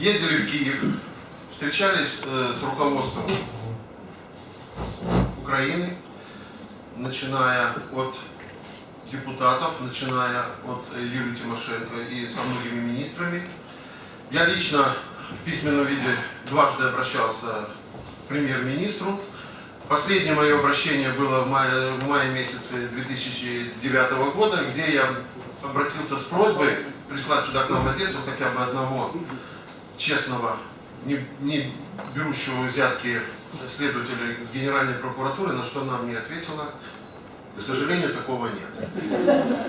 ездили в Киев, встречались э, с руководством Украины, начиная от депутатов, начиная от э, Юлии Тимошенко и со многими министрами. Я лично в письменном виде дважды обращался к премьер-министру. Последнее мое обращение было в мае, в мае месяце 2009 года, где я обратился с просьбой прислать сюда к нам в Одессу хотя бы одного честного, не, не берущего взятки следователя с Генеральной прокуратуры, на что она мне ответила, к сожалению, такого нет.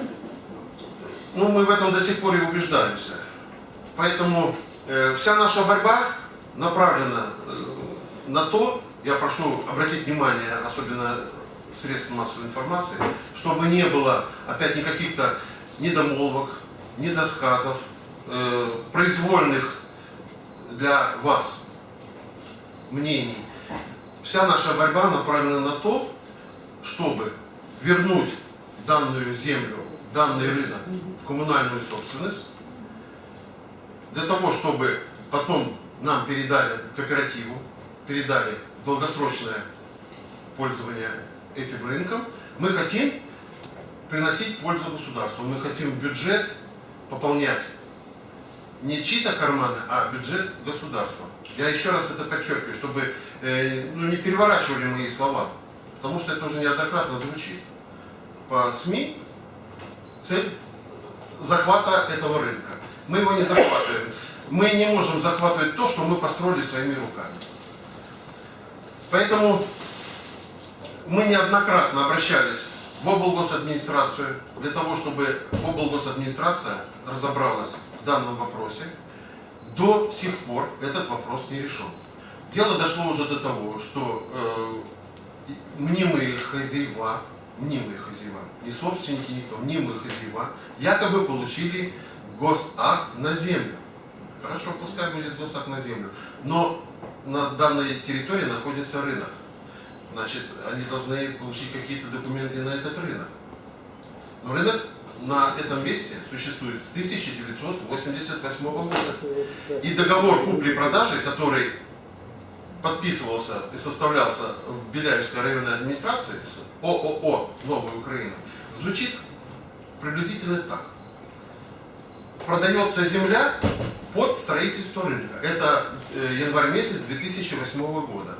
Ну, мы в этом до сих пор и убеждаемся. Поэтому э, вся наша борьба направлена э, на то, я прошу обратить внимание, особенно средств массовой информации, чтобы не было опять никаких-то недомолвок, недосказов, э, произвольных для вас мнений. Вся наша борьба направлена на то, чтобы вернуть данную землю, данный рынок в коммунальную собственность, для того, чтобы потом нам передали кооперативу, передали долгосрочное пользование этим рынком, мы хотим приносить пользу государству, мы хотим бюджет пополнять не чьи-то карманы, а бюджет государства. Я еще раз это подчеркиваю, чтобы э, ну, не переворачивали мои слова, потому что это уже неоднократно звучит. По СМИ цель захвата этого рынка. Мы его не захватываем. Мы не можем захватывать то, что мы построили своими руками. Поэтому мы неоднократно обращались в облгосадминистрацию для того, чтобы облгосадминистрация разобралась в данном вопросе. До сих пор этот вопрос не решен. Дело дошло уже до того, что э, мнимые хозяева, мнимые хозяева, не собственники никто, мнимые хозяева, якобы получили госакт на землю. Хорошо, пускай будет госакт на землю. Но на данной территории находится рынок. Значит, они должны получить какие-то документы на этот рынок. Но рынок на этом месте существует с 1988 года. И договор купли-продажи, который подписывался и составлялся в Беляевской районной администрации с ООО «Новая Украина», звучит приблизительно так. Продается земля под строительство рынка. Это э, январь месяц 2008 года.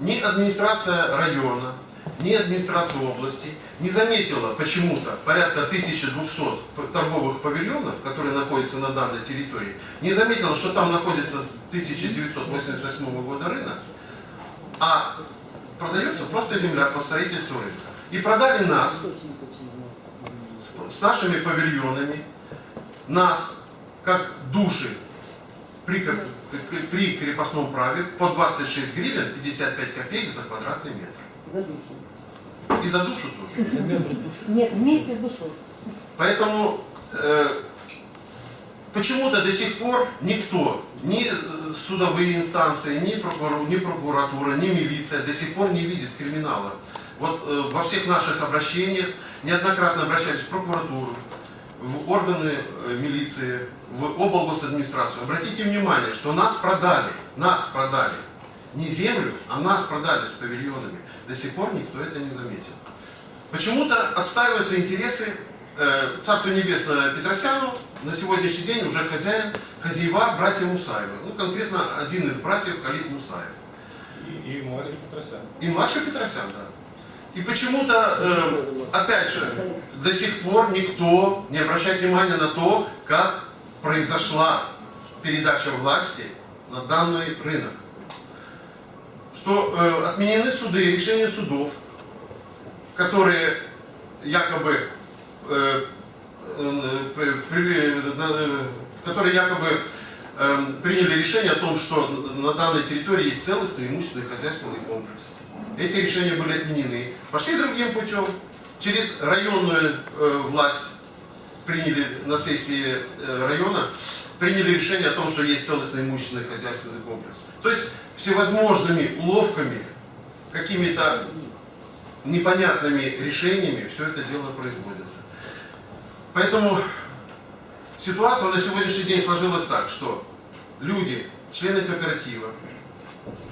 Ни администрация района, ни администрация области не заметила почему-то порядка 1200 торговых павильонов, которые находятся на данной территории, не заметила, что там находится с 1988 года рынок, а продается просто земля по строительству рынка. И продали нас с нашими павильонами, нас как души при, при крепостном праве по 26 гривен 55 копеек за квадратный метр. За душу. И за душу тоже. Нет, вместе с душой. Поэтому э, почему-то до сих пор никто, ни э, судовые инстанции, ни, прокурор, ни прокуратура, ни милиция до сих пор не видит криминала. Вот э, во всех наших обращениях неоднократно обращались в прокуратуру, в органы э, милиции, в облгосадминистрацию. Обратите внимание, что нас продали, нас продали. Не землю, а нас продали с павильонами. До сих пор никто это не заметил. Почему-то отстаиваются интересы э, Царства Небесного Петросяну, на сегодняшний день уже хозяин, хозяева братья Мусаева. Ну, конкретно один из братьев Калит Мусаев. И, и младший Петросян. И младший Петросян, да. И почему-то, э, опять же, до сих пор никто не обращает внимания на то, как произошла передача власти на данный рынок. Что э, отменены суды, решения судов, которые якобы, э, э, при- э, которые якобы э, приняли решение о том, что на данной территории есть целостный имущественный хозяйственный комплекс. Эти решения были отменены. Пошли другим путем. Через районную э, власть приняли на сессии э, района, приняли решение о том, что есть целостный имущественный хозяйственный комплекс. То есть всевозможными уловками, какими-то непонятными решениями все это дело производится. Поэтому ситуация на сегодняшний день сложилась так, что люди, члены кооператива,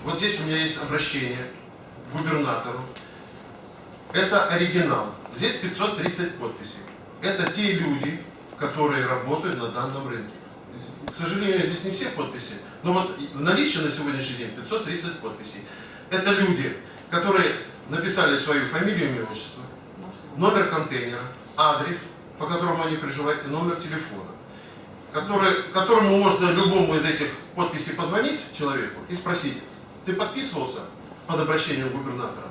вот здесь у меня есть обращение к губернатору. Это оригинал. Здесь 530 подписей. Это те люди, которые работают на данном рынке. К сожалению, здесь не все подписи, но вот в наличии на сегодняшний день 530 подписей. Это люди, которые написали свою фамилию, имя, отчество, номер контейнера, адрес, по которому они проживают, и номер телефона, который, которому можно любому из этих подписей позвонить человеку и спросить, ты подписывался под обращением губернатора?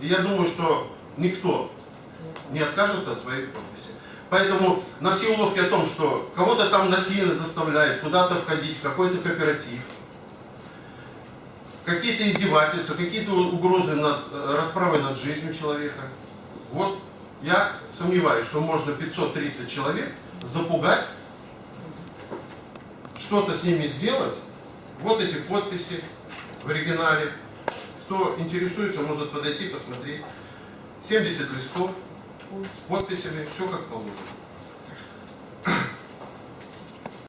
И я думаю, что никто не откажется от своей подписи. Поэтому на все уловки о том, что кого-то там насильно заставляют куда-то входить, в какой-то кооператив, какие-то издевательства, какие-то угрозы над, э, расправы над жизнью человека. Вот я сомневаюсь, что можно 530 человек запугать, что-то с ними сделать. Вот эти подписи в оригинале. Кто интересуется, может подойти, посмотреть. 70 листов с подписями, все как положено.